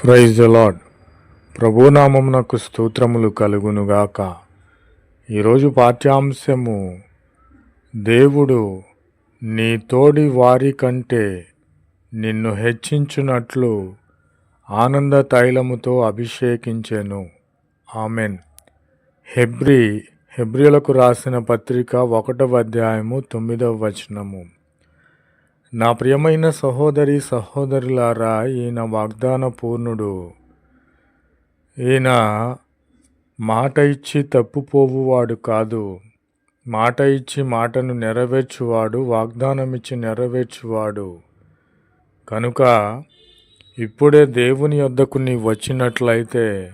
Praise lord ప్రభునామమునకు స్తోత్రములు కలుగునుగాక ఈరోజు పాఠ్యాంశము దేవుడు నీ తోడి వారి కంటే నిన్ను హెచ్చించునట్లు ఆనంద తైలముతో అభిషేకించెను ఆమెన్ హెబ్రి హెబ్రిలకు రాసిన పత్రిక ఒకటవ అధ్యాయము తొమ్మిదవ వచనము నా ప్రియమైన సహోదరి సహోదరులారా ఈయన వాగ్దాన పూర్ణుడు ఈయన మాట ఇచ్చి తప్పుపోవువాడు కాదు. మాట ఇచ్చి మాటను నెరవేర్చువాడు వాగ్దానం ఇచ్చి నెరవేర్చువాడు. కనుక ఇప్పుడే దేవుని వద్దకు నీవు వచ్చినట్లయితే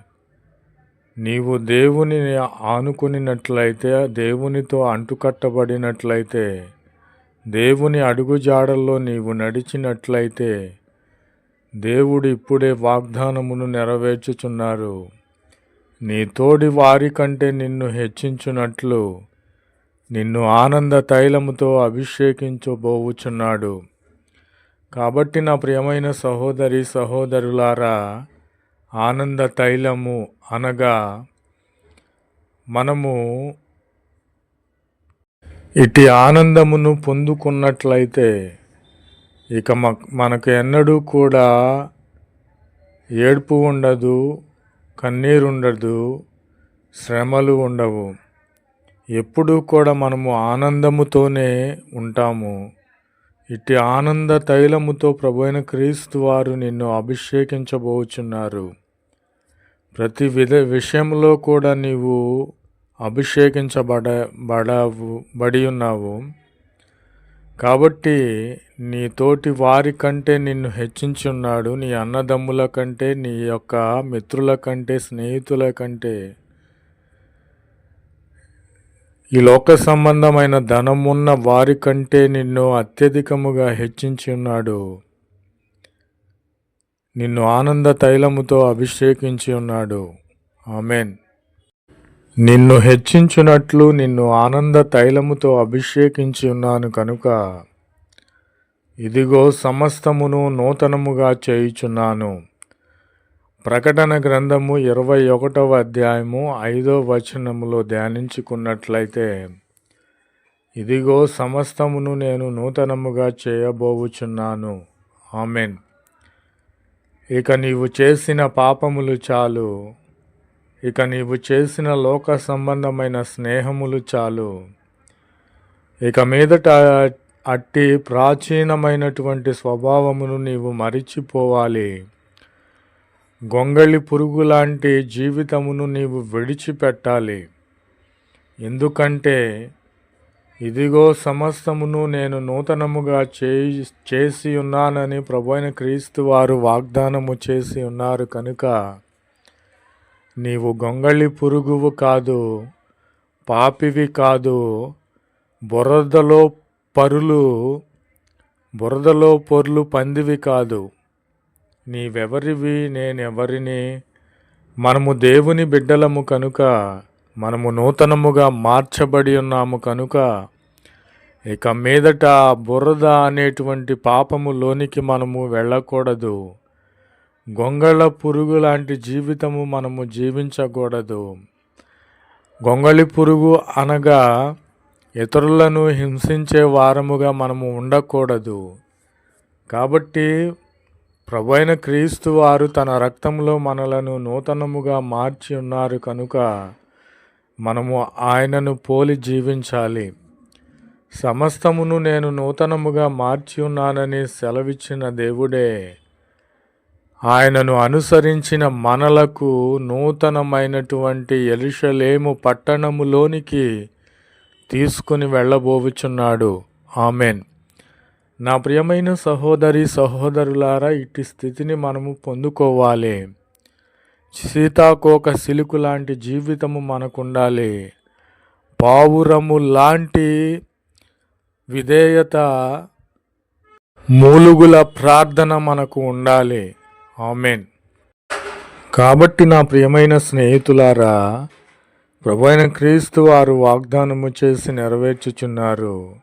నీవు దేవుని ఆనుకునినట్లయితే దేవునితో అంటుకట్టబడినట్లయితే దేవుని అడుగుజాడల్లో నీవు నడిచినట్లయితే దేవుడు ఇప్పుడే వాగ్దానమును నెరవేర్చుచున్నారు. నీ తోడి వారి కంటే నిన్ను హెచ్చించునట్లు నిన్ను ఆనంద తైలముతో అభిషేకించబోవుచున్నాడు. కాబట్టి నా ప్రియమైన సహోదరి సహోదరులారా ఆనంద తైలము అనగా మనము ఇటు ఆనందమును పొందుకున్నట్లయితే ఇక మనకు ఎన్నడూ కూడా ఏడుపు ఉండదు కన్నీరు ఉండదు శ్రమలు ఉండవు. ఎప్పుడూ కూడా మనము ఆనందముతోనే ఉంటాము. ఇట్టి ఆనంద తైలముతో ప్రభైన క్రీస్తు వారు నిన్ను అభిషేకించబోచున్నారు. ప్రతి విధ విషయంలో కూడా నీవు అభిషేకించబడ బడవు బడి ఉన్నావు. కాబట్టి నీ తోటి వారి కంటే నిన్ను హెచ్చించున్నాడు నీ అన్నదమ్ముల కంటే నీ యొక్క మిత్రుల కంటే స్నేహితుల కంటే. ఈ లోక సంబంధమైన ధనమున్న వారి కంటే నిన్ను అత్యధికముగా హెచ్చించి ఉన్నాడు. నిన్ను ఆనంద తైలముతో అభిషేకించి ఉన్నాడు. ఆమెన్. నిన్ను హెచ్చించునట్లు నిన్ను ఆనంద తైలముతో అభిషేకించి ఉన్నాను కనుక ఇదిగో సమస్తమును నూతనముగా చేయుచున్నాను. ప్రకటన గ్రంథము ఇరవై ఒకటవ అధ్యాయము ఐదో వచనములో ధ్యానించుకున్నట్లయితే ఇదిగో సమస్తమును నేను నూతనముగా చేయబోవుచున్నాను. ఆమెన్. ఇక నీవు చేసిన పాపములు చాలు. ఇక నీవు చేసిన లోక సంబంధమైన స్నేహములు చాలు. ఇక మీదట అట్టి ప్రాచీనమైనటువంటి స్వభావమును నీవు మరిచిపోవాలి. గొంగళి పురుగు లాంటి జీవితమును నీవు విడిచిపెట్టాలి. ఎందుకంటే ఇదిగో సమస్తమును నేను నూతనముగా చేసి ఉన్నానని ప్రభు అయిన క్రీస్తు వారు వాగ్దానము చేసి ఉన్నారు కనుక నీవు గొంగళి పురుగువు కాదు పాపివి కాదు బురదలో పరులు బురదలో పొర్లు పందివి కాదు. నీవెవరివి? నేనెవరిని? మనము దేవుని బిడ్డలము కనుక మనము నూతనముగా మార్చబడి ఉన్నాము కనుక ఇక మీదట బురద అనేటువంటి పాపములోనికి మనము వెళ్ళకూడదు. గొంగళ పురుగు లాంటి జీవితము మనము జీవించకూడదు. గొంగళి పురుగు అనగా ఇతరులను హింసించే వారముగా మనము ఉండకూడదు. కాబట్టి ప్రభైన క్రీస్తు వారు తన రక్తంలో మనలను నూతనముగా మార్చి ఉన్నారు కనుక మనము ఆయనను పోలి జీవించాలి. సమస్తమును నేను నూతనముగా మార్చి ఉన్నానని సెలవిచ్చిన దేవుడే ఆయనను అనుసరించిన మనలకు నూతనమైనటువంటి ఎలిషలేము పట్టణములోనికి తీసుకుని వెళ్ళబోవుచున్నాడు. ఆమెన్. నా ప్రియమైన సహోదరి సహోదరులారా ఇట్టి స్థితిని మనము పొందుకోవాలి. సీతాకోక సిలుకు లాంటి జీవితము మనకు ఉండాలి పావురము లాంటి విధేయత మూలుగుల ప్రార్థన మనకు ఉండాలి. ఆమెన్. కాబట్టి నా ప్రియమైన స్నేహితులారా ప్రభైన క్రీస్తు వారు వాగ్దానము చేసి నెరవేర్చుచున్నారు.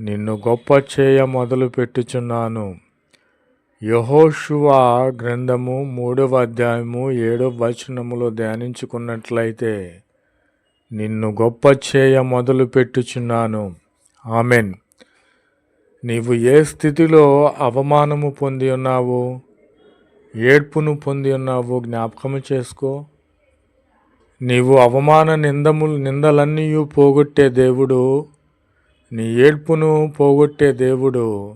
నిన్ను గొప్ప చేయ మొదలు పెట్టుచున్నాను. యహోషువా గ్రంథము మూడవ అధ్యాయము ఏడవ వచనములో ధ్యానించుకున్నట్లయితే నిన్ను గొప్ప చేయ మొదలు పెట్టుచున్నాను. ఆమెన్. నీవు ఏ స్థితిలో అవమానము పొంది ఉన్నావు? ఏడ్పును పొంది ఉన్నావు జ్ఞాపకము చేసుకో. నీవు అవమాన నిందములు నిందలన్నీ పోగొట్టే దేవుడు. నీ ఏడ్పును పోగొట్టే దేవుడు.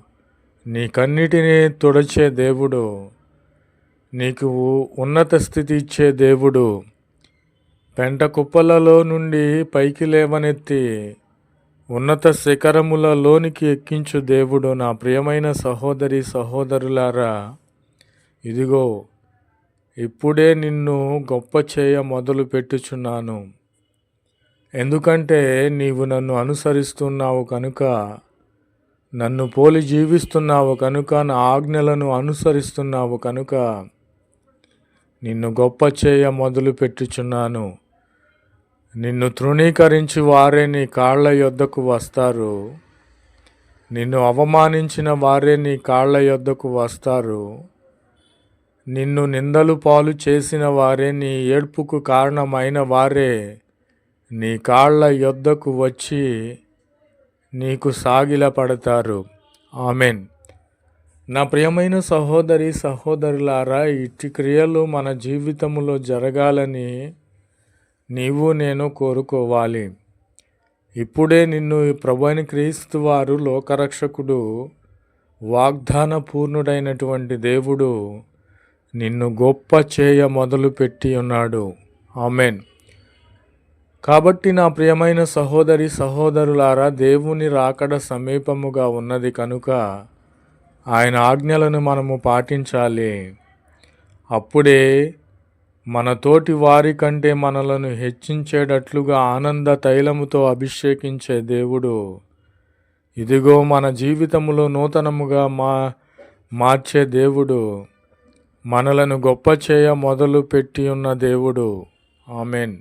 నీ కన్నిటిని తుడచే దేవుడు. నీకు ఉన్నత స్థితి ఇచ్చే దేవుడు. పెంట కుప్పలలో నుండి పైకి లేవనెత్తి ఉన్నత శిఖరములలోనికి ఎక్కించు దేవుడు నా ప్రియమైన సహోదరి సహోదరులారా. ఇదిగో ఇప్పుడే నిన్ను గొప్ప చేయ మొదలు పెట్టుచున్నాను. ఎందుకంటే నీవు నన్ను అనుసరిస్తున్నావు కనుక నన్ను పోలి జీవిస్తున్నావు కనుక నా ఆజ్ఞలను అనుసరిస్తున్నావు కనుక నిన్ను గొప్ప చేయ మొదలు పెట్టుచున్నాను. నిన్ను తృణీకరించి వారే నీ కాళ్ళ యొద్దకు వస్తారు. నిన్ను అవమానించిన వారే నీ కాళ్ళ యొద్దకు వస్తారు. నిన్ను నిందలు పాలు చేసిన వారే నీ ఏడ్పుకు కారణమైన వారే. నీ కాళ్ళ యొద్దకు వచ్చి నీకు సాగిల పడతారు ఆమెన్. నా ప్రియమైన సహోదరి సహోదరులారా ఇట్టి క్రియలు మన జీవితంలో జరగాలని నీవు నేను కోరుకోవాలి. ఇప్పుడే నిన్ను ప్రభుని క్రీస్తు వారు లోకరక్షకుడు వాగ్దాన పూర్ణుడైనటువంటి దేవుడు నిన్ను గొప్ప చేయ మొదలుపెట్టి ఉన్నాడు. ఆమెన్. కాబట్టి నా ప్రియమైన సహోదరి సహోదరులారా దేవుని రాకడ సమీపముగా ఉన్నది కనుక ఆయన ఆజ్ఞలను మనము పాటించాలి. అప్పుడే మన తోటి వారి కంటే మనలను హెచ్చించేటట్లుగా ఆనంద తైలముతో అభిషేకించే దేవుడు. ఇదిగో మన జీవితంలో నూతనముగా మా మార్చే దేవుడు. మనలను గొప్ప చేయ మొదలు పెట్టి ఉన్న దేవుడు. ఆమెన్.